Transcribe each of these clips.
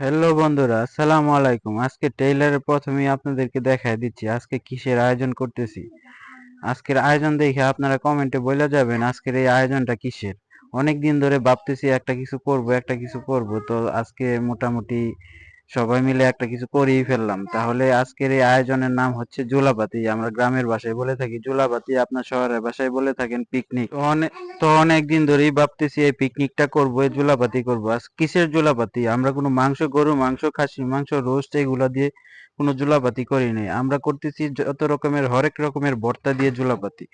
Hello বন্ধুরা, আসসালামু আলাইকুম। আজকে টেইলারে প্রথমেই আপনাদেরকে দেখায় দিচ্ছি, আজকে কিসের আয়োজন করতেছি। আজকের আয়োজন দেখে আপনারা কমেন্টে বলে যাবেন, আজকের এই আয়োজনটা কিসের? অনেক দিন ধরে ভাবতেছি একটা কিছু করব, একটা কিছু করব, তো আজকে মোটামুটি সবাই মিলে একটা কিছু করেই ফেললাম। তাহলে আজকের এই আয়োজনের নাম হচ্ছে জুলাপাতি আমরা গ্রামের ভাষায় বলে থাকি জুলাপাতি আপনার শহরের ভাষায় বলে থাকেন পিকনিক। তো অনেক তো অনেক দিন ধরেই ভাবতেছি এই পিকনিকটা করব, এই জুলাপাতি করব। আজ কিসের জুলাপাতি আমরা কোনো মাংস গরু, মাংস খাসি, মাংস রোস্ট এগুলা দিয়ে কোনো জুলাপাতি করি নাই। আমরা করতেছি যত রকমের, হরেক রকমের ভর্তা দিয়ে জুলাপাতি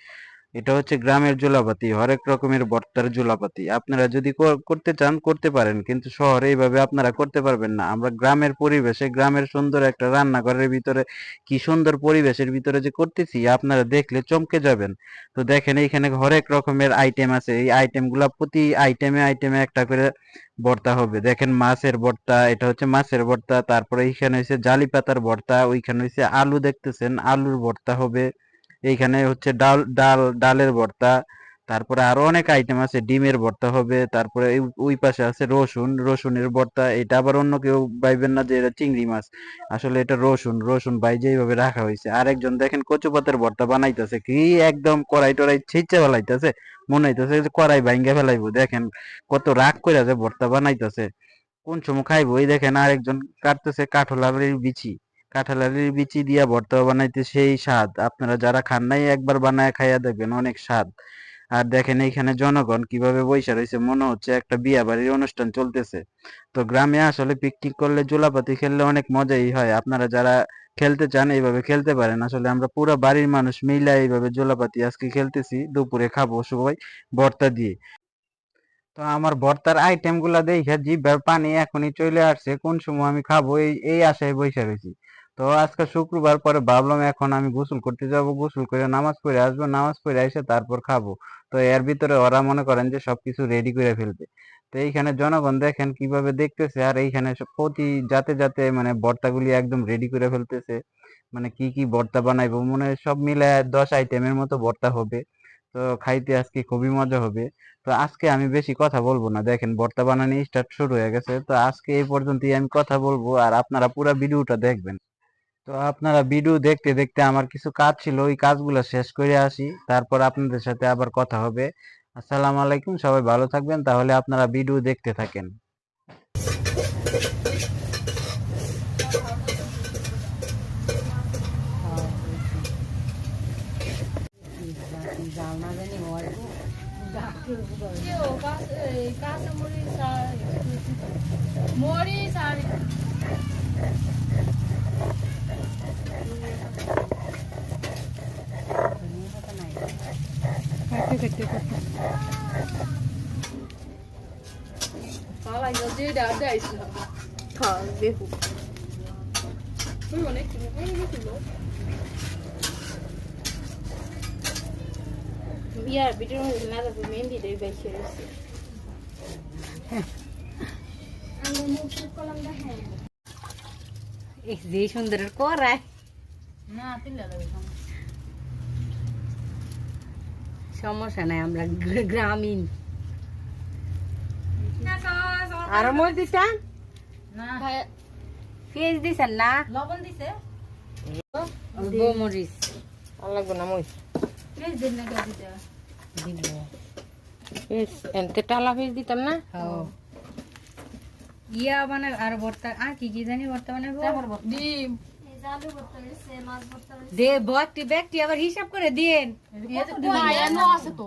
এটা হচ্ছে গ্রামের জুলাপাতি, হরেক রকমের ভর্তার জুলাপাতি। আপনারা যদি করতে চান, করতে পারেন, কিন্তু শহরে এইভাবে আপনারা করতে পারবেন না। আমরা গ্রামের পরিবেশে, গ্রামের সুন্দর একটা রান্নাঘরের ভিতরে কি সুন্দর পরিবেশের ভিতরে যে করতেছি, আপনারা দেখলে চমকে যাবেন। তো দেখেন, এইখানে হরেক রকমের আইটেম আছে। এই আইটেমগুলা প্রতি আইটেমে আইটেমে একটা করে ভর্তা হবে। দেখেন মাছের ভর্তা এটা হচ্ছে মাছের ভর্তা তারপরে এইখানে হচ্ছে জালি পাতার ভর্তা ওইখানে হচ্ছে আলু দেখতেছেন, আলুর ভর্তা হবে। এইখানে হচ্ছে ডাল ডাল, ডালের ভর্তা, তারপরে আরও অনেক আইটেম আছে, ডিমের ভর্তা হবে, তারপরে ওই পাশে আছে রসুন, রসুনের ভর্তা, এটা আবার অন্য কেউ ভাইবেন না যে এটা চিংড়ি মাছ। আসলে এটা রসুন রসুন বাইজে এইভাবে রাখা হয়েছে, আরেকজন দেখেন কচু পাতার ভর্তা বানাইতেছে, কি একদম কড়াই টড়াই ছিঁচে ফেলাইতেছে, মনে হইতেছে যে কড়াই ভাঙ্গে ফেলাইবো, দেখেন কত রাগ করে যে ভর্তা বানাইতেছে। কোন সময় খাইবো, এই দেখেন আরেকজন কাটতেছে কাঠলারির বিচি। কাঁঠালের বিচি দিয়া ভর্তা বানাইতে সেই স্বাদ। আপনারা যারা খান নাই, একবার বানায় খাইয়া দেখবেন অনেক স্বাদ। আর দেখেন এইখানে জনগণ কীভাবে বইসা রয়েছে মনে হচ্ছে একটা বিয়া বাড়ির অনুষ্ঠান চলতেছে। তো গ্রামে আসলে পিকনিক করলে, জোলাপাতি খেললে অনেক মজাই হয়। আপনারা যারা খেলতে চান, এইভাবে খেলতে পারেন। আসলে আমরা পুরো বাড়ির মানুষ মিলে এইভাবে জোলাপাতি আজকে খেলতেছি। দুপুরে খাব সবাই ভর্তা দিয়ে। তো আমার ভর্তার আইটেমগুলা দেখে জিভের পানি এখনই চলে আসছে। কোন সময় আমি খাব? এই এই আশায় বসে রয়েছি তো আজকে শুক্রবার, পরে ভাবলাম এখন আমি গোসল করতে যাব। গোসল করে নামাজ পড়ে আসব, নামাজ পড়ে এসে তারপর খাব। তো এর ভিতরে ওরা মনে করেন যে সবকিছু রেডি করে ফেলবে। তো এইখানে জনগণ দেখেন কীভাবে দেখতেছে, আর এইখানে প্রতি যাতে যাতে মানে ভর্তাগুলি একদম রেডি করে ফেলতেছে। মানে কি কি ভর্তা বানাইবো, মনে সব মিলে দশ আইটেমের মতো ভর্তা হবে। তো খাইতে আজকে খুবই মজা হবে। তো আজকে আমি বেশি কথা বলব না। দেখেন ভর্তা বানানি স্টার্ট শুরু হয়ে গেছে। তো আজকে এই পর্যন্তই আমি কথা বলব, আর আপনারা পুরো ভিডিওটা দেখবেন। তো আপনারা ভিডিও দেখতে দেখতে আমার কিছু কাজ ছিল, ওই কাজগুলো শেষ করে আসি। তারপর আপনাদের সাথে আবার কথা হবে। আসসালামু আলাইকুম, সবাই ভালো থাকবেন। তাহলে আপনারা ভিডিও দেখতে থাকেন। মরিচ আর হ্যাঁ ইয়ার মধ্যে না মেহেন্দি বেশি রয়েছে এই যে সুন্দর করায় না সমস্যা। নাই আমরা গ্রা- গ্রামীণ আর মসজিদটা না। পেঁয়াজ দিছেন না? লবণ দিছে। লাগবে না মই দিন না দিতে? দিব ফিস এনতে টালা ফিস দিতাম না? হ্যাঁ। ইয়া মানে আর ভর্তা আর কি কি জানি ভর্তা বানাবো ডিম। দে ভর্তি ব্যক্তি আবার হিসাব করে দিন? আছে তো।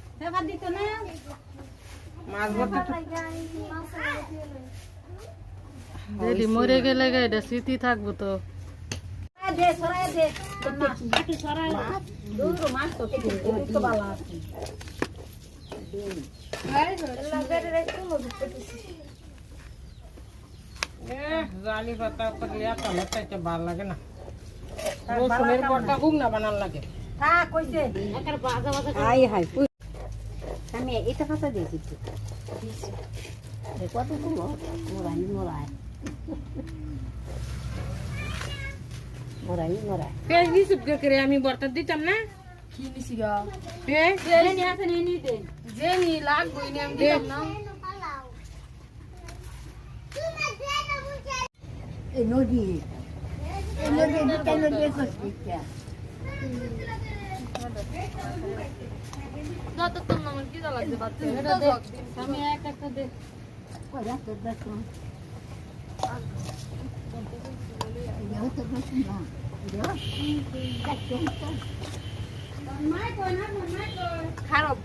ফেভার দিত না? মাছ ভর্তা যেদি মরে গেলে এটা স্মৃতি থাকব তো। ভালো আছে। জালি পাতা করলে এত চাইতে ভালো লাগে না। রসুনের গুগনা বানান লাগে। থাক কইছে। হাই হাই আমি এটা কথা দিয়েছি কত তুলো মোরাই মোরাই মোরাই মোরাই পেঁয়াজ বিশুপ করে আমি বর্তা দিতাম না? কি নিছি গা? পেঁয়াজ? জেনি লাগবো ইনি আমি দিলাম না। এই নদী। এই নদী দুটা নদী কষ্ট যত তোর কি লাগছে বাচ্চা এটা দে আমি এক একটা দে কয়টা তো দেখো এও তো দেখো না খারাপ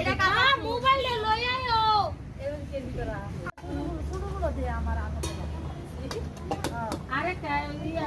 এটা এটা মোবাইল লই আয়ো এরকম দে আমার আগে আরে কা ইয়া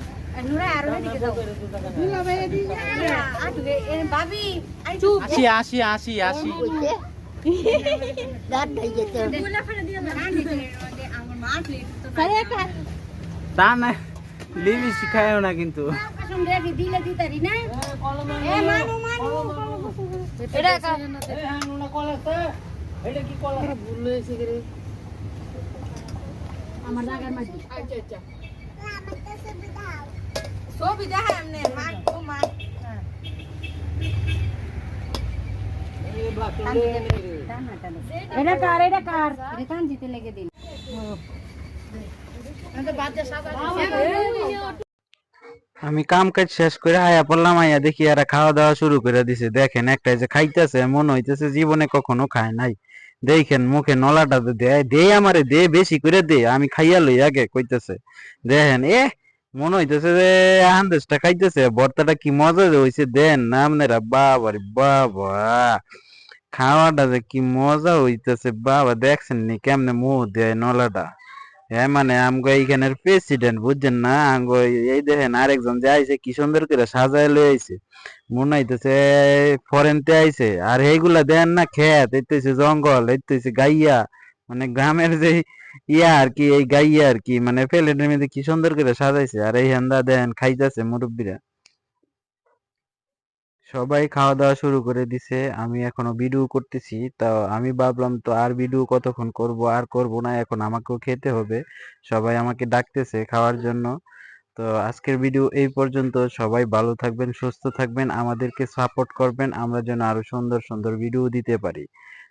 আসি আসি আসি আসি। তো না লিবি শিখায়ও না কিন্তু কাসম রেখে দিলে দিতারি না এ মানু মানু। এটা কা আমার জায়গার মাঝে আচ্ছা আচ্ছা। ছবি দেখা এমনি মা ও মা এটা কার এটা কার? এটা কান জিতে লেগে দিন আমি কাম কাজ শেষ করে আয়া পড়লাম আয়া দেখি এরা খাওয়া দাওয়া শুরু করে দিছে। দেখেন একটা যে খাইতেছে মন হইতেছে জীবনে কখনো খায় নাই। দেখেন মুখে নলাটা তো দেয় দে আমারে দে বেশি করে দে আমি খাইয়া লই আগে কইতেছে। দেখেন এ মনে হইতেছে যে আন্দেশটা খাইতেছে, ভর্তাটা কি মজা যে হইছে, দেন না আপনারা বাবা রে বাবা, খাওয়াটা যে কি মজা হইতেছে, বাবা দেখছেন নি কেমনে মুখ দেয় নলাটা? হ্যাঁ মানে আমগো এইখানের প্রেসিডেন্ট বুঝছেন না? আমগো এই দেখেন আরেকজন যে আইছে, কি সুন্দর করে সাজায় লই আইছে। মনে হইতেছে ফরেনতে আইছে, আর এইগুলা দেন না খেত এই তো হইছে জঙ্গল এই গাইয়া মানে গ্রামের যে ইয়া আর কি এই গাইয়া আর কি মানে প্লেটের মধ্যে কি সুন্দর করে সাজাইছে, আর এই হেন্দা দেন খাইতেছে মুরব্বীরা। সবাই খাওয়া দাওয়া শুরু করে দিছে, আমি এখনও ভিডিও করতেছি, তা আমি ভাবলাম তো আর ভিডিও কতক্ষণ করব, আর করব না, এখন আমাকেও খেতে হবে, সবাই আমাকে ডাকতেছে খাওয়ার জন্য। তো আজকের ভিডিও এই পর্যন্ত, সবাই ভালো থাকবেন, সুস্থ থাকবেন, আমাদেরকে সাপোর্ট করবেন, আমরা যেন আরও সুন্দর সুন্দর ভিডিও দিতে পারি।